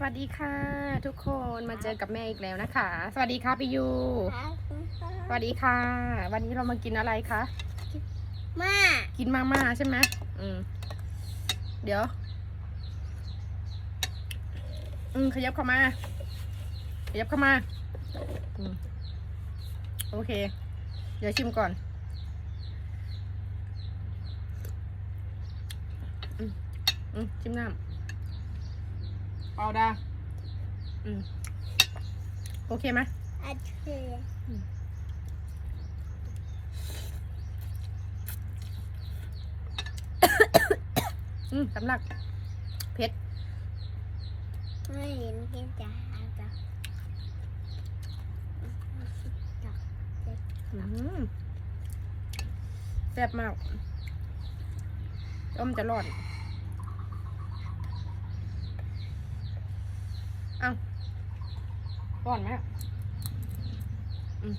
สวัสดีค่ะ ทุกคนมาเจอกับแม่อีกแล้วนะคะ สวัสดีค่ะพี่ยู สวัสดีค่ะ วันนี้เรามากินอะไรคะมากินมาม่าใช่ไหมอืมเดี๋ยว อืมขยับเข้ามา ขยับเข้ามาอืมโอเค เดี๋ยวชิมก่อนอืมอืมชิมน้ำ เปล่าดาอืมโอเคไหมอัดเชยอืมสำลักเผ็ดไม่เห็นกินจ้าจ้ะอืมแซ่บมากต้มจะรอด อ้าร้อนไหมอะอืม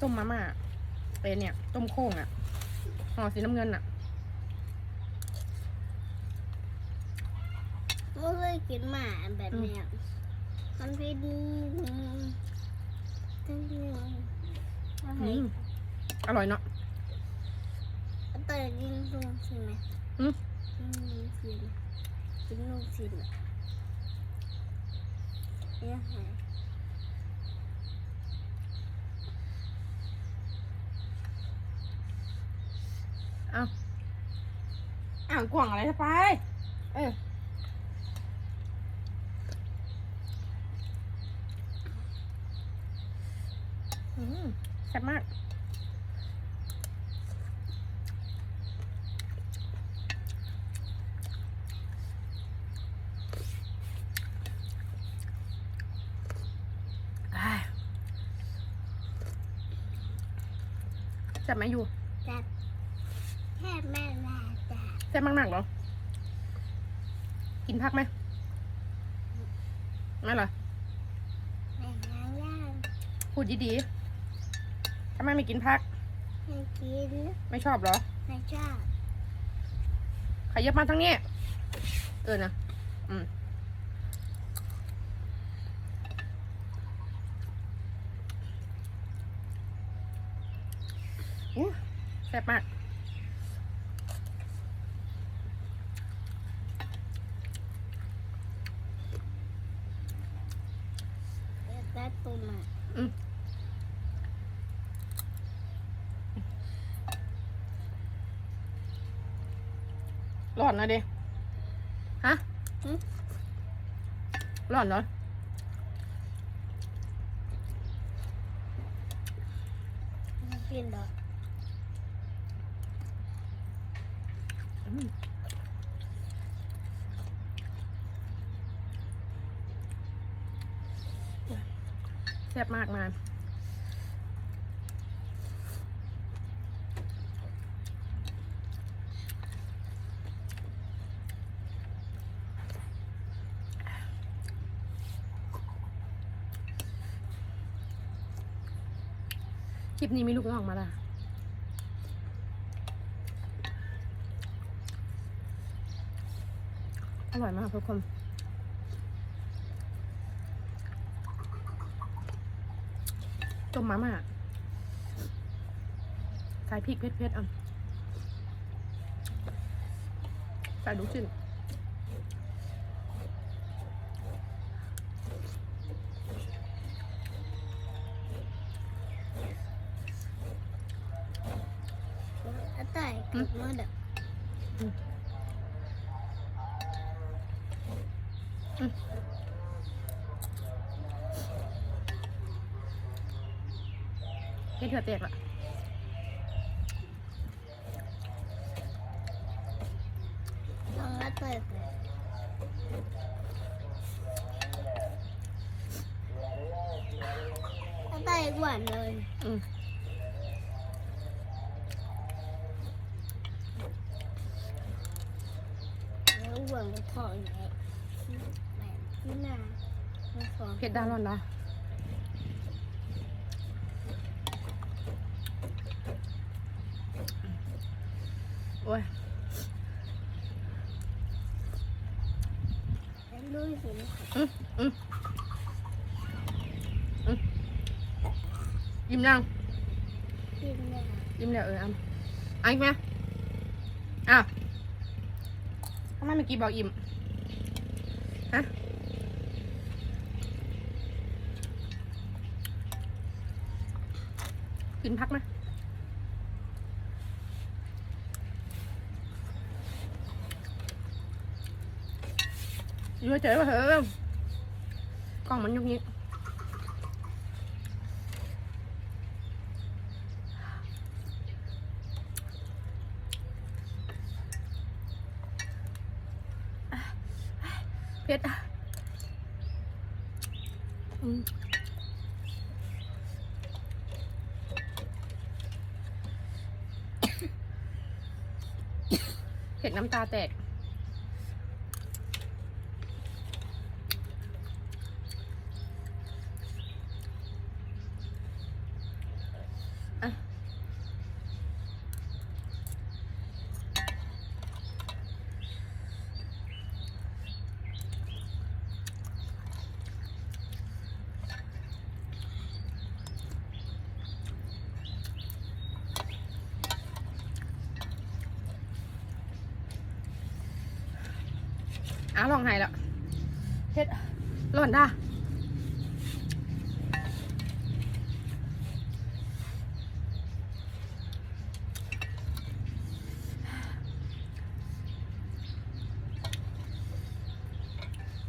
ต้มมาม่าเป็นเนี่ย ต้มโค้งอะห่อสีน้ำเงินอะไม่เคยกินหมาแบบเนี้ยมันเป็นตั้งที่ทำไมอืม อร่อยเนาะเตยกินลูกชิ้นไหมอืมกินลูกชิ้นกินลูกชิ้นอะเนี่ยไงเอาอ่างกว่างอะไรจะไป เอออืมแซ่บมาก แซ่บไหมอยู่จัดแค่แม่ลาจ้ะแซ่บมากๆเหรอ กินพักไหมไม่เหรอ แม่ลาย่างพูดดีๆทำไมไม่กินพักให้กินไม่ชอบเหรอให้ชอบ ขยับมาทางนี้ เออนะ อืม อู้แซ่บมากได้ตุ่มอะร้อนนะเดฮะร้อนเหรอกินดอกอื แซ่บมากมาคลิปนี้มีลูกน้องมาละ อร่อยมากทุกคนต้มมาม่าใส่พริกเผ็ดๆอะใส่ลูกชิ้นอาต่ายเกิดมาเด็ เฮ็ดเถื่อแตกละลองอาต่ายไปอาต่ายหวานเลยอืมแล้วหวานก็ทอดใหญ่ เผ็ดดาวร้อนละโอ้ยอิ่มยิ้มยังยิ้มแล้วเอออะอันอีกไหมอ้าวทำไมเมื่อกี้บอกอิ่มฮะ กินพักไหมอยู่เฉยๆว่าเถอะกล้องมันยุกยิกเผ็ดอะอืม เห็ดน้ำตาแตก อ้าวลองไห้แล้วเผ็ดร้อนด่า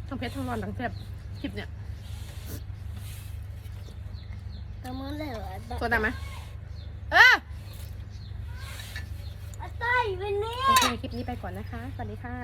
ทั้งเผ็ดทั้งร้อนทั้งแซ่บคลิปเนี่ยก็มันเลยว่าตัวได้ไหมเออต้อยวันนี้โอเคคลิปนี้ไปก่อนนะคะ สวัสดีค่ะ